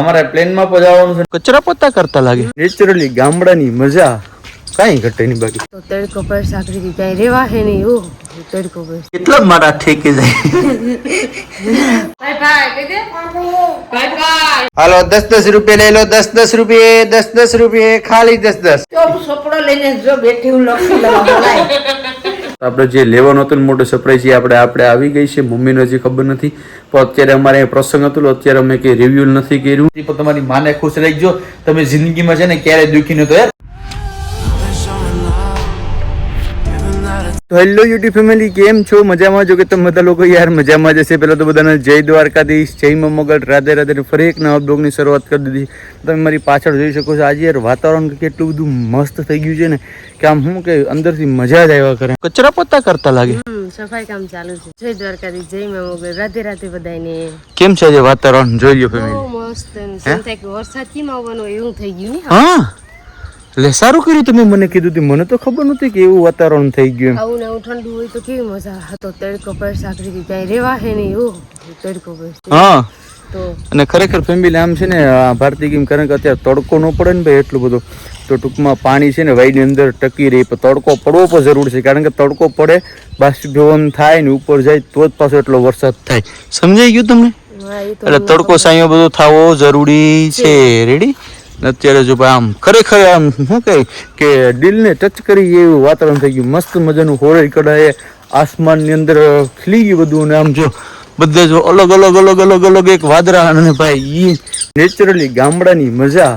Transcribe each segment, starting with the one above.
અમારે પ્લેનમાં પજાવવાનું છે. કચરા પોતા કરતા લાગે. નેચરલી ગામડાની મજા કાંઈ ઘટે નહીં બાકી. તો તડકો પર સાકરી ક્યાંય રેવા હે નહીં ઓ તડકો પર. કેટલા મારા ઠેકે જાય. બાય બાય કહી બાય બાય હાલો દસ દસ રૂપિયા લઈ લો દસ દસ રૂપિયે દસ દસ રૂપિયે ખાલી દસ દસ ચોપડો લઈને જો બેઠી હું લખી લઉં આપણે જે લેવાનું હતું મોટું સરપ્રાઈઝ એ આપણે આપણે આવી ગઈ છે. મમ્મીને હજી ખબર નથી. પણ અત્યારે અમારે પ્રસંગ હતો અત્યારે અમે કંઈ રિવ્યુ નથી કર્યું. પણ તમારી માને ખુશ રાખજો તમે જિંદગીમાં છે ને ક્યારેય દુખી નતો યાર તો હેલો યુટ્યુબ ફેમિલી કેમ છો? મજામાં જો કે તમે બધા લોકો? યાર મજામાં જશે પહેલાં તો બધાને જય દ્વારકાધીશ જય મા મોગલ. રાધે રાધે ફરી એક નવા બ્લોગની શરૂઆત કરી દીધી. તમે મારી પાછળ જોઈ શકો છો આજે યાર વાતાવરણ કેટલું બધું મસ્ત થઈ ગયું છે ને કે આમ હું કે અંદરથી મજા જ આવ્યા કરે. કચરા પોતા કરતા લાગે. સફાઈ કામ ચાલુ છે. જય દ્વારકાધીશ જય મા રાધે રાધે બધાને કેમ છે આજે વાતાવરણ? જોઈ લો ફેમિલી મસ્ત વરસાદ કેમ આવવાનો એવું થઈ ગયું. હા. એટલે સારું કર્યું તમે મને કીધું હતું મને તો ખબર નહોતી કે એવું વાતાવરણ થઈ ગયું આવું ને આવું ઠંડુ હોય તો કેવી મજા? હતો તડકો પર સાકરી ક્યાંય રેવા હે નહીં એવું તડકો પર હા. તો અને ખરેખર ફેમિલી આમ છે ને ભારતીય ગેમ કારણ કે અત્યારે તડકો ન પડે ને ભાઈ એટલું બધું તો ટૂંકમાં પાણી છે ને વાઈની અંદર ટકી રહી. પણ તડકો પડવો પણ જરૂર છે કારણ કે તડકો પડે બાષ્પીભવન થાય ને ઉપર જાય તો જ પાછો એટલો વરસાદ થાય. સમજાઈ ગયું તમને? એટલે તડકો સાયો બધો થવો જરૂરી છે. રેડી અત્યારે જો ભાઈ આમ ખરેખર આમ શું કહે કે દિલને ટચ કરી એવું વાતાવરણ થઈ ગયું. મસ્ત મજાનું હોળી કડાએ આસમાનની અંદર ખીલી ગયું બધું અને આમ જો બધે જો અલગ અલગ અલગ અલગ અલગ એક વાદળા અને ભાઈ એ નેચરલી ગામડાની મજા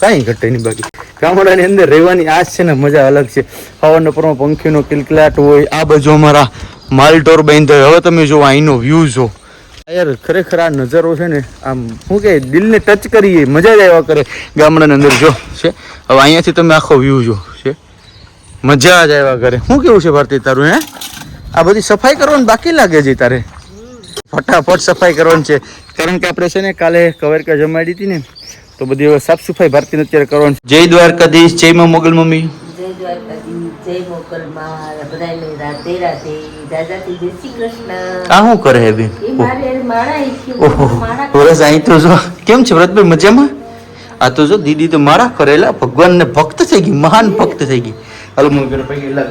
કાંઈ ઘટે નહીં બાકી. ગામડાની અંદર રહેવાની આ છે ને મજા અલગ છે. હવાનો પરમાં પંખીનો કિલકલાટ હોય, આ બાજુ અમારા માલટોર હોય. હવે તમે જો અહીંનો વ્યૂ જો. યાર ખરેખર આ નજારો છે ને, આમ શું કે દિલને ટચ કરીએ, મજા જ આવ્યા કરે ગામડાની અંદર, જો, છે? હવે અહીંયાથી તમે આખો વ્યૂ જો છે? મજા જ આવ્યા કરે. શું કેવું છે ભારતી તારું, હે? આ બધી સફાઈ કરવાની બાકી લાગે છે તારે? ફટાફટ સફાઈ કરવાની છે. કારણ કે આપણે છે ને કાલે કવેરકા જમાડી હતી ને, તો બધી હવે સાફ સફાઈ ભારતીને અત્યારે કરવાની જય દ્વારકાધીશ, જય મા મોગલ મમ્મી. જય દ્વારકાધીશ. જય મોકલમાં બધાને રાધે રાધે દાદાથી જય શ્રી કૃષ્ણ. આ શું કરે હે બેન? એ મારે માળા ઓહો વરસ અહીં તો જો કેમ છે વ્રતભાઈ મજામાં? આ તો જો દીદી તો મારા કરેલા ભગવાનને ભક્ત થઈ ગઈ મહાન ભક્ત થઈ ગઈ. હાલો મમ્મી પેલો પૈકી દો.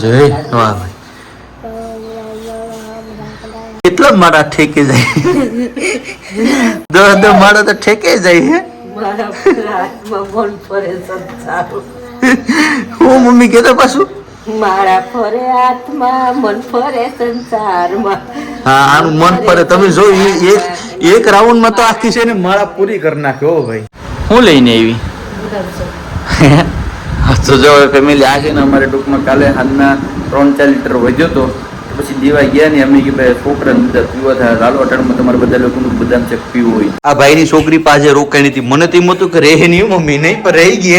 જય વાહ ભાઈ કેટલા મારા ઠેકે જાય? દસ દસ મારા તો ઠેકે જાય હે. મારા હાથમાં મન ફરે સંસાર હું મમ્મી કહેતો પાછું? મારા ફરે હાથમાં મન ફરે સંસારમાં. હા આનું મન ફરે તમે જો એક એક રાઉન્ડમાં તો આખી છે ને માળા પૂરી કરી નાખ્યો ભાઈ. હું લઈને આવી? તો જો ફેમિલી આ છે ને અમારે ટૂંકમાં કાલે હાલના ત્રણ ચાર લીટર વધ્યો તો પછી દેવા ગયા ને એમને કે ભાઈ છોકરાને બધા પીવા થાય. લાલો અટાણમાં તમારે બધા લોકોનું બદામ ચેક પીવું હોય. આ ભાઈની છોકરી પાસે રોકાણી હતી મને તો એમ હતું કે રહે નહીં મમ્મી નહીં પણ રહી ગઈ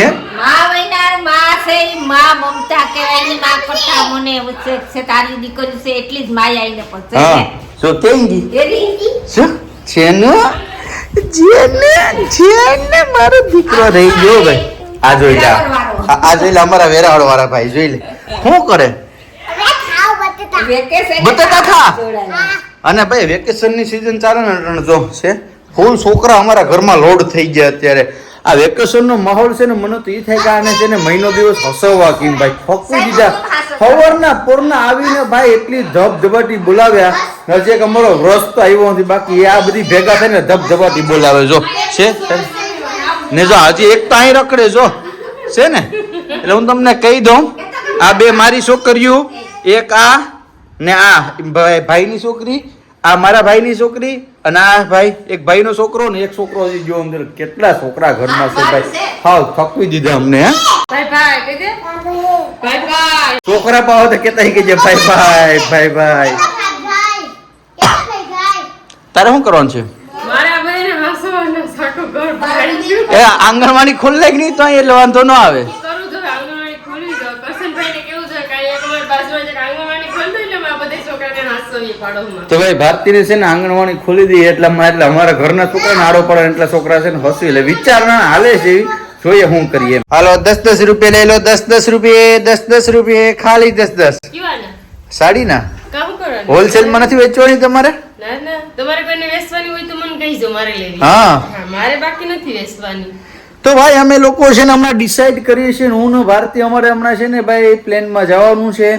દીકરો રહી ગયો ભાઈ. આ જોઈ લે આ. આ જોઈ લે અમારા વેરાવળ વાળા ભાઈ જોઈ લે. શું કરે? ખા. અને ભાઈ વેકેશનની સીઝન ચાલે ને રણજો જો છે? ફૂલ છોકરા અમારા ઘરમાં લોડ થઈ ગયા અત્યારે. આ વેકેશન નો માહોલ છે ને મને તો એ થાય કે આને છે ને મહિનો દિવસ હસવવા કેમ ભાઈ. ફકવી દીધા સવારના પોરના આવીને ભાઈ એટલી ધબધબાટી બોલાવ્યા. નજીક અમારો વ્રસ તો આવ્યો નથી બાકી આ બધી ભેગા થઈને ધબધબાટી બોલાવે જો. છે? ને જો હજી એક તો અહીં રખડે જો. છે ને? એટલે હું તમને કહી દઉં આ બે મારી છોકરીઓ એક આ ને આ ભાઈની છોકરી આ મારા ભાઈની છોકરી અને આ ભાઈ એક ભાઈનો છોકરો ને એક છોકરો હજી જો અંદર કેટલા છોકરા ઘરમાં છે ભાઈ. હાવ થકવી દીધા અમને છોકરા પાવો તો કેતા કે જે ભાઈ ભાઈ ભાઈ ભાઈ. તારે શું કરવાનું છે? એ આંગણવાડી ખોલે કે નહીં તો એ એટલે વાંધો ન આવે કરું તો આંગણવાડી ખોલી દો કરશનભાઈને કેવું છે કે એક અમારી બાજુમાં છે કે આંગણવાડી ખોલી દો એટલે મારા બધા છોકરાને હાસવી પાડોમાં તો ભાઈ ભારતીને છે ને આંગણવાડી ખોલી દઈએ એટલે એટલે અમારા ઘરના છોકરાને આડો પડે એટલા છોકરા છે ને હસી એટલે વિચારણા હાલે છે જોઈએ હું કરીએ. હાલો દસ દસ રૂપિયા લઈ લો દસ દસ રૂપિયે દસ દસ રૂપિયે ખાલી દસ દસ. સાડી ના? હોલસેલમાં નથી વેચવાની તમારે? ના ના. તમારે કોઈને વેચવાની હોય તો મને કહીજો મારે લેવી. હા. હા મારે બાકી નથી વેચવાની. તો ભાઈ અમે લોકો છે ને હમણાં ડિસાઈડ કરીએ છીએ હું ને ભારતી અમારે હમણાં છે ને ભાઈ પ્લેનમાં જવાનું છે.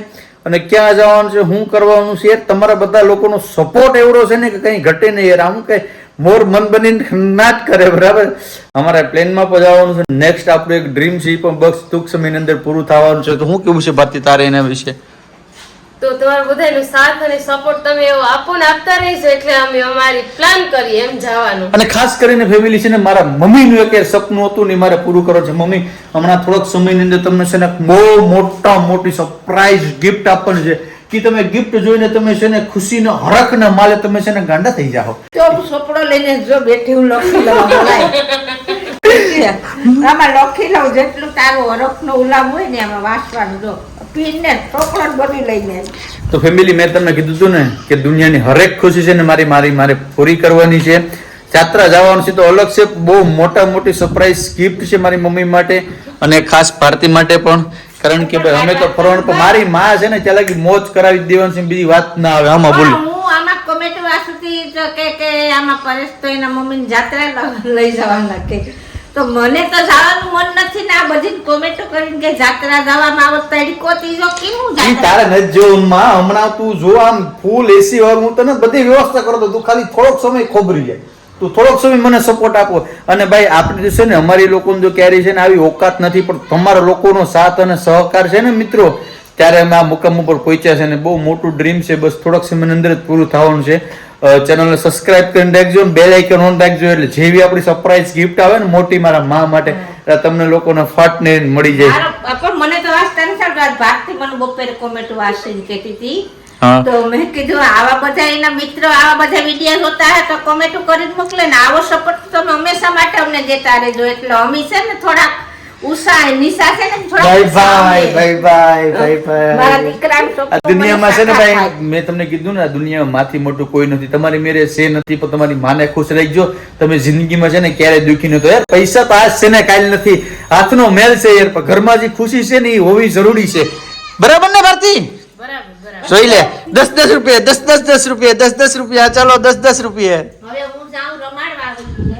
અને ક્યાં જવાનું છે શું કરવાનું છે તમારા બધા લોકોનો સપોર્ટ એવડો છે ને કે કંઈ ઘટે નહીં. યાર આમ કંઈ મોર મન બનીને ના જ કરે, બરાબર? અમારે પ્લેનમાં પણ જવાનું છે. નેક્સ્ટ આપણું એક ડ્રીમ છે, એ પણ બસ ટૂંક સમયની અંદર પૂરું થવાનું છે. તો શું કેવું છે ભારતી તારે એના વિશે? તો તમારો બધાનો સાથ અને સપોર્ટ તમે એવો આપો ને આપતા રહેશો એટલે અમે અમારી પ્લાન કરી એમ જવાનું. અને ખાસ કરીને ફેમિલી છે ને મારા મમ્મીનું એક સપનું હતું ને મારે પૂરું કરો છે. મમ્મી હમણાં થોડોક સમયની અંદર તમને છે ને બહુ મોટા મોટી સરપ્રાઈઝ ગિફ્ટ આપવાની છે. કે તમે ગિફ્ટ જોઈને તમે છે ને ખુશીને હરખના માલે તમે છે ને ગાંડા થઈ જાઓ. તો સપડો સોપડો લઈને જો બેઠી હું લખી લઉં આમાં લખી લઉં જેટલું તારું હરખનો ઉલામ હોય ને એમાં વાંચવાનું જો. પીને ચોકલેટ બધી લઈને તો ફેમિલી મેં તમને કીધું હતું ને કે દુનિયાની હરેક ખુશી છે ને મારી મારી મારે પૂરી કરવાની છે. જાત્રા જવાનું છે તો અલગ છે બહુ મોટા મોટી સરપ્રાઈઝ ગિફ્ટ છે મારી મમ્મી માટે અને ખાસ ભારતી માટે પણ. કારણ કે ભાઈ અમે તો ફરવાનું પણ મારી માં છે ને ત્યાં લગી મોજ કરાવી દેવાનું છે બીજી વાત ના આવે આમાં બોલ વાંચતી જો કે કે આમાં પરેશ તો એના મમ્મીને જાત્રા લઈ જવાના કે તો મને તો જવાનું મન નથી ને આ બધી કોમેન્ટો કરીને કે જાત્રા જવામાં આવત તડીકો ત્રીજો કેવું ઈ જાત્રા તારે ન જોવું માં હમણાં તું જો આમ ફૂલ એસી વાળું હું તને બધી વ્યવસ્થા કરો તો તું ખાલી થોડોક સમય ખોબરી જાય તું થોડોક સમય મને સપોર્ટ આપો. અને ભાઈ આપણે છે ને અમારી લોકોને જો કેરી છે ને આવી ઓકાત નથી પણ તમારા લોકોનો સાથ અને સહકાર છે ને મિત્રો ત્યારે અમે આ મુકામ ઉપર પહોંચ્યા છે ને બહુ મોટું ડ્રીમ છે. બસ થોડોક સમય અંદર જ પૂરું થવાનું છે. ચેનલને સબસ્ક્રાઇબ કરીને રાખજો બેલ આઇકન ઓન રાખજો એટલે જેવી આપણી સરપ્રાઈઝ ગિફ્ટ આવે ને મોટી મારા મા માટે એટલે તમને લોકોને ફટ ને મળી જાય. પણ મને તો વાંચતા નથી આવડતું. આજ ભાગથી મને બપોરે કોમેન્ટ વાંચીને કહેતી હતી. તો મેં કીધું આવા બધા એના મિત્રો આવા બધા વીડિયો જોતા હે તો કોમેન્ટ કરીને મોકલે ને. આવો સપોર્ટ તમે હંમેશા માટે અમને દેતા રહેજો. એટલે અમે છે ને થોડાક ઉષા નિશા છે ને થોડાક ભાઈ ભાઈ ભાઈ ભાઈ ભાઈ મારા ભાઈ દીકરાનો આ છોકરો દુનિયામાં છે ને ભાઈ મેં તમને કીધું ને દુનિયામાં માથી મોટું કોઈ નથી. તમારી મેરે છે નથી પણ તમારી માને ખુશ રાખજો. તમે જિંદગીમાં છે ને ક્યારેય દુખી નતો યાર પૈસા તો આજ છે ને કાલ નથી. હાથનો મેલ છે યાર પણ ઘરમાં જે ખુશી છે ને એ હોવી જરૂરી છે. બરાબર ને ભારતી? બરાબર બરાબર. જોઈ લે દસ દસ રૂપિયા દસ દસ દસ રૂપિયા દસ દસ રૂપિયા ચાલો દસ દસ રૂપિયા. હવે હું જાઉં રમાડવા ને.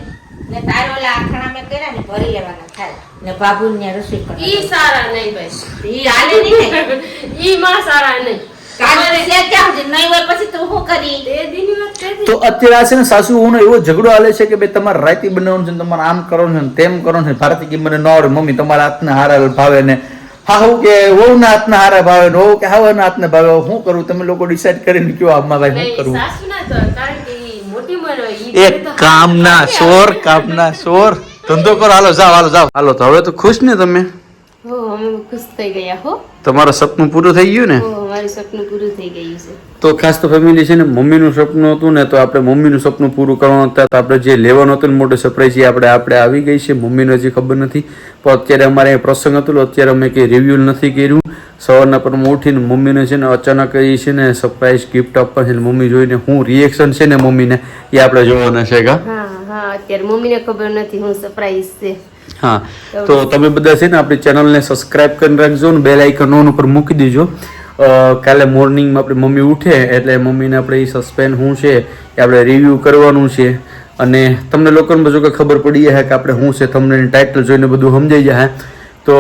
ને ઓલા આખણા મેં કર્યા ને ભરી લેવાના થાય. ને બાબુ ને રસોઈ ઈ સારા નહીં ભાઈ. ઈ હાલે નહીં. ઈ માં સારા નહીં. તું શું કરી? તે દીની વાત કહેતી તો અત્યારે આ છે ને સાસુ હું એવો ઝઘડો હાલે છે કે ભાઈ તમારે રાયતી બનાવવાનું છે ને તમારે આમ કરવાનું છે ને તેમ કરવાનું છે ભારતી કે મને ન આવડે. મમ્મી તમારા હાથના હારા ભાવે ને હા હું કે ના હાથના હારા ભાવે ને હોઉ કે હાવના હાથના ભાવે. હવે શું કરું? તમે લોકો ડિસાઈડ કરીને કયો આમાં ભાઈ શું નહીં કરવું સાસુ ના તો કારણ કે ઈ મોટી ઉંમર હોય ઈ એક કામના સોર કામના સોર. ધંધો કરો. હાલો જાઓ હાલો જાઓ. હાલો તો હવે તો ખુશ ને તમે? હો અમે ખુશ થઈ ગયા હો. તમારું સપનું પૂરું થઈ ગયું ને? સપનું પૂરું થઈ ગયું છે. તો ખાસ તો ફેમિલી છે ને મમ્મીનું સપનું હતું ને તો આપણે મમ્મીનું સપનું પૂરું કરવાનું હતા. તો આપણે જે લેવાનું હતું ને મોટું સરપ્રાઈઝ એ આપણે આપણે આવી ગઈ છે. મમ્મીને હજી ખબર નથી. પણ અત્યારે અમારે અહીં પ્રસંગ હતો અત્યારે અમે કંઈ રિવ્યુ નથી કર્યું. સવારના પર ઉઠીને મમ્મીને છે ને અચાનક એ છે ને સરપ્રાઈઝ ગિફ્ટ આપવા છે મમ્મી જોઈને હું રિએક્શન છે ને મમ્મીને એ આપણે જોવાના છે કા? હા અત્યારે મમ્મીને ખબર નથી હું સરપ્રાઈઝ છે. હા તો તમે બધા છે ને આપણી ચેનલને સબસ્ક્રાઇબ કરી રાખજો ને બેલ આઇકન ઓન ઉપર મૂકી દેજો. કાલે મોર્નિંગમાં આપણી મમ્મી ઉઠે એટલે મમ્મીને આપણે એ સસ્પેન્ડ શું છે એ આપણે રિવ્યૂ કરવાનું છે. અને તમને લોકોને બધું કંઈ ખબર પડી જાય કે આપણે શું છે તમને ટાઇટલ જોઈને બધું સમજાઈ જાય. તો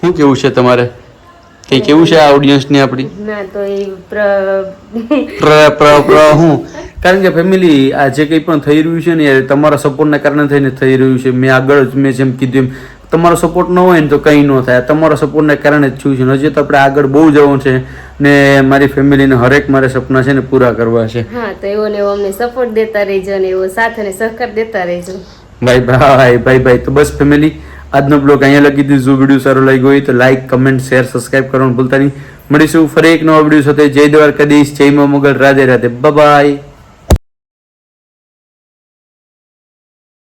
શું કેવું છે તમારે? કંઈ કેવું છે આ ઓડિયન્સની આપણી? ના તો એ પ્ર પ્ર પ્ર હું? કારણ કે ફેમિલી આ જે કંઈ પણ થઈ રહ્યું છે ને યાર તમારા સપોર્ટના કારણે થઈને થઈ રહ્યું છે. મેં આગળ જ મેં જેમ કીધું એમ તમારો સપોર્ટ ન હોય ને તો કંઈ ન થાય. તમારા સપોર્ટના કારણે જ થયું છે. હજી તો આપણે આગળ બહુ જવું છે ને મારી ફેમિલીને હરેક મારે સપના છે ને પૂરા કરવા છે. હા તો એવો ને એવો અમને સપોર્ટ દેતા રહેજો ને એવો સાથ અને સહકાર દેતા રહેજો. ભાઈ ભાઈ ભાઈ ભાઈ તો બસ ફેમિલી આજનો બ્લોગ અહીંયા લખી દીધું. વીડિયો સારો લાગ્યો હોય તો લાઈક કમેન્ટ શેર સબસ્ક્રાઇબ કરવાનું ભૂલતા નહીં. મળીશું ફરી એક નવા વીડિયો સાથે. જય દ્વારકાધીશ જય મા મોગલ. રાધે રાધે. બાય